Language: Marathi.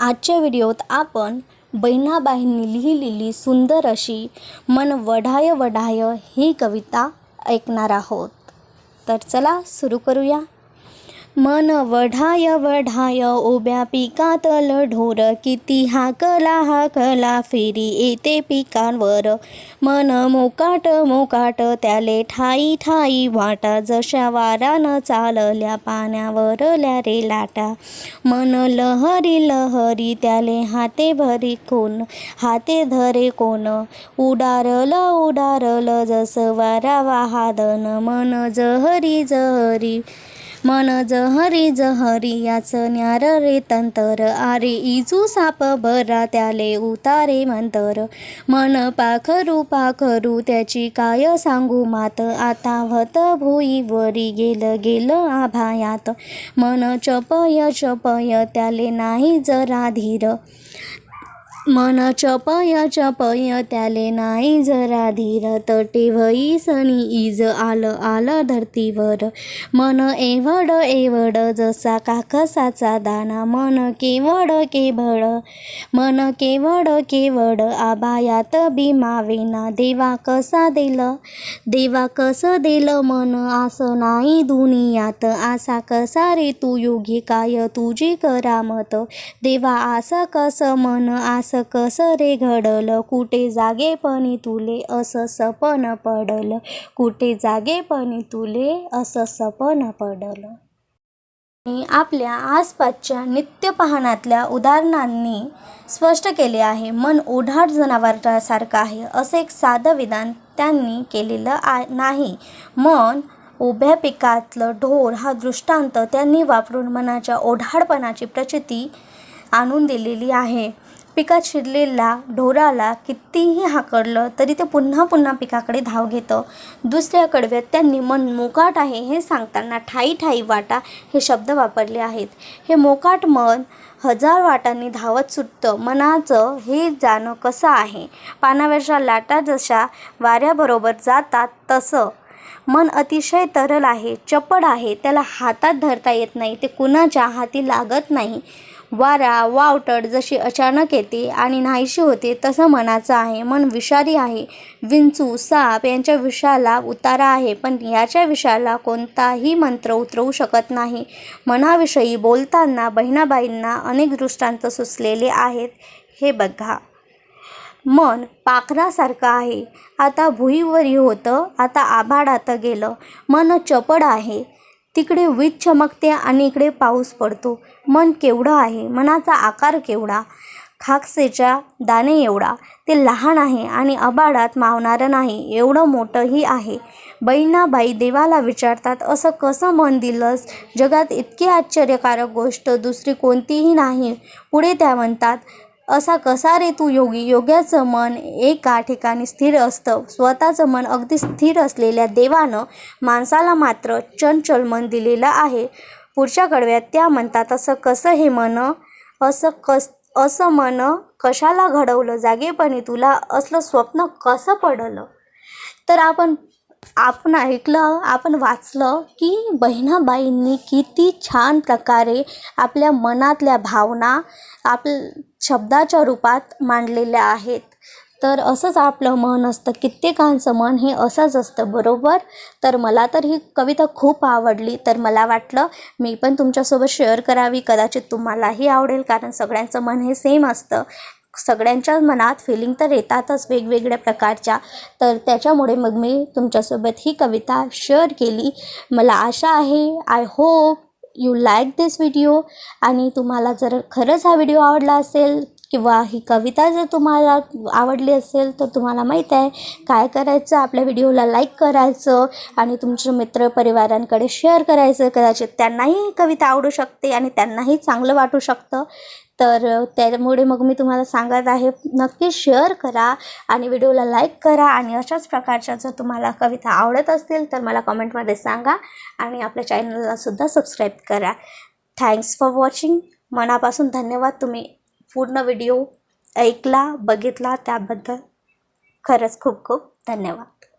आजच्या व्हिडिओत आपण बहिणाबाईंनी लिहिलेली सुंदर अशी मन वढाय वढाय ही कविता ऐकणार आहोत. तर चला सुरू करूया. मन वढाय वढाय उभ्या पिकातल ढोर किती हाकला हाकला फेरी येते पिकांवर. मन मोकाट मोकाट त्याले ठाई ठाई वाटा जशा वारानं चालल्या पाण्यावरल्या रे लाटा. मन लहरी लहरी त्याले हाते भरी कोण हाते धरे कोण. उडारल उडारल जसं वारा वाहादन मन जहरी जहरी. मन जहरी जहरी याच न्यार रे तंतर. आरे इजू साप बरा त्याले उतारे मंतर. मन पाखरू पाखरू त्याची काय सांगू मात. आता व्हत भुईवरी गेलं गेलं आभायात. मन चपय चपय त्याले नाही जरा धीर. मन पायाच्या चपय त्याले नाही जरा धीर. तटे भई सनी इज आलं आलं धरतीवर. मन एवढ एवढ जसा काकसाचा दाना. मन केवड केवळ मन केवड केवड आबायात भीमावेना देवा कसा दिल? देवा कसं दिल मन? असं नाही दुनियात. आसा कसा रे तू? योगी काय तुझी करामत? देवा असं कसं मन? आस असं कसं रे घडलं? कुठे जागेपणी तुले असं सपन पडलं. कुठे जागेपणी तुले असं सपन पडलं. आपल्या आसपासच्या नित्यपाहनातल्या उदाहरणांनी स्पष्ट केले आहे. मन ओढाट जनावरासारखं आहे. असं एक साधं विधान त्यांनी केलेलं आ नाही. मन उभ्या पिकातलं ढोर हा दृष्टांत त्यांनी वापरून मनाच्या ओढाडपणाची प्रचिती आणून दिलेली आहे. पिकात शिरलेल्या ढोराला कितीही हाकडलं तरी ते पुन्हा पुन्हा पिकाकडे धाव घेतं. दुसऱ्या कडव्यात त्यांनी मन मोकाट आहे हे सांगताना ठाई ठाई वाटा हे शब्द वापरले आहेत. हे मोकाट मन हजार वाटांनी धावत सुटतं. मनाचं हे जाणं कसं आहे? पानावरच्या लाटा जशा वाऱ्याबरोबर जातात तसं मन अतिशय तरल आहे चपड आहे त्याला हातात धरता येत नाही ते कुणाच्या हाती लागत नाही. वारा वावटड जशी अचानक येते आणि नाहीशी होते तसं मनाचं आहे. मन विषारी आहे. विंचू साप यांच्या विषाला उतारा आहे पण याच्या विषाला कोणताही मंत्र उतरवू शकत नाही. मनाविषयी बोलताना बहिणाबाईंना अनेक दृष्टांत सुचलेले आहेत. हे बघा. मन पाखरासारखं आहे. आता भुईवरी होतं आता आभाळात गेलं. मन चपड आहे. तिकडे वीज चमकते आणि इकडे पाऊस पडतो. मन केवढं आहे? मनाचा आकार केवढा? खाकसेच्या दाणे एवढा? ते लहान आहे आणि अबाडात मावणारं नाही. एवढं मोठंही आहे. बहिणाबाई देवाला विचारतात असं कसं मन दिलंस? जगात इतकी आश्चर्यकारक गोष्ट दुसरी कोणतीही नाही. पुढे त्या म्हणतात असा कसा रे तू योगी? योग्याचं मन एका ठिकाणी स्थिर असतं. स्वतःचं मन अगदी स्थिर असलेल्या देवानं माणसाला मात्र चंचल मन दिलेलं आहे. पुढच्या कडव्यात त्या म्हणतात असं कसं हे मन? असं कस असं मन कशाला घडवलं? जागेपणी तुला असलं स्वप्न कसं पडलं? तर आपण आपण ऐकलं आपण वाचलं की बहिणाबाईंनी किती छान प्रकारे आपल्या मनातल्या भावना आप शब्दाच्या रूपात मांडलेल्या आहेत. तर असंच आपलं मन असतं कित्येकांचं मन हे असंच असतं बरोबर? तर मला तर ही कविता खूप आवडली. तर मला वाटलं मी पण तुमच्यासोबत शेअर करावी. कदाचित तुम्हालाही आवडेल कारण सगळ्यांचं मन हे सेम असतं. सगळ्यांच्याच मनात फिलिंग तर येतातच वेगवेगळ्या प्रकारच्या. तर त्याच्यामुळे मग मी तुमच्यासोबत ही कविता शेअर केली. मला आशा आहे I hope you like this video आणि तुम्हाला जर खरंच हा व्हिडिओ आवडला असेल किंवा ही कविता जर तुम्हाला आवडली असेल तर तुम्हाला माहीत आहे काय करायचं? आपल्या व्हिडिओला लाईक करायचं आणि तुमच्या मित्रपरिवारांकडे शेअर करायचं. कदाचित त्यांनाही ही कविता आवडू शकते आणि त्यांनाही चांगलं वाटू शकतं. तर त्यामुळे मग मी तुम्हाला सांगत आहे नक्की शेअर करा आणि व्हिडिओला लाईक करा आणि अशाच प्रकारच्या जर तुम्हाला कविता आवडत असतील तर मला कमेंटमध्ये सांगा आणि आपल्या चॅनललासुद्धा सबस्क्राईब करा. थँक्स फॉर वॉचिंग मनापासून धन्यवाद. तुम्ही पूर्ण व्हिडिओ ऐकला बघितला त्याबद्दल खरंच खूप खूप धन्यवाद.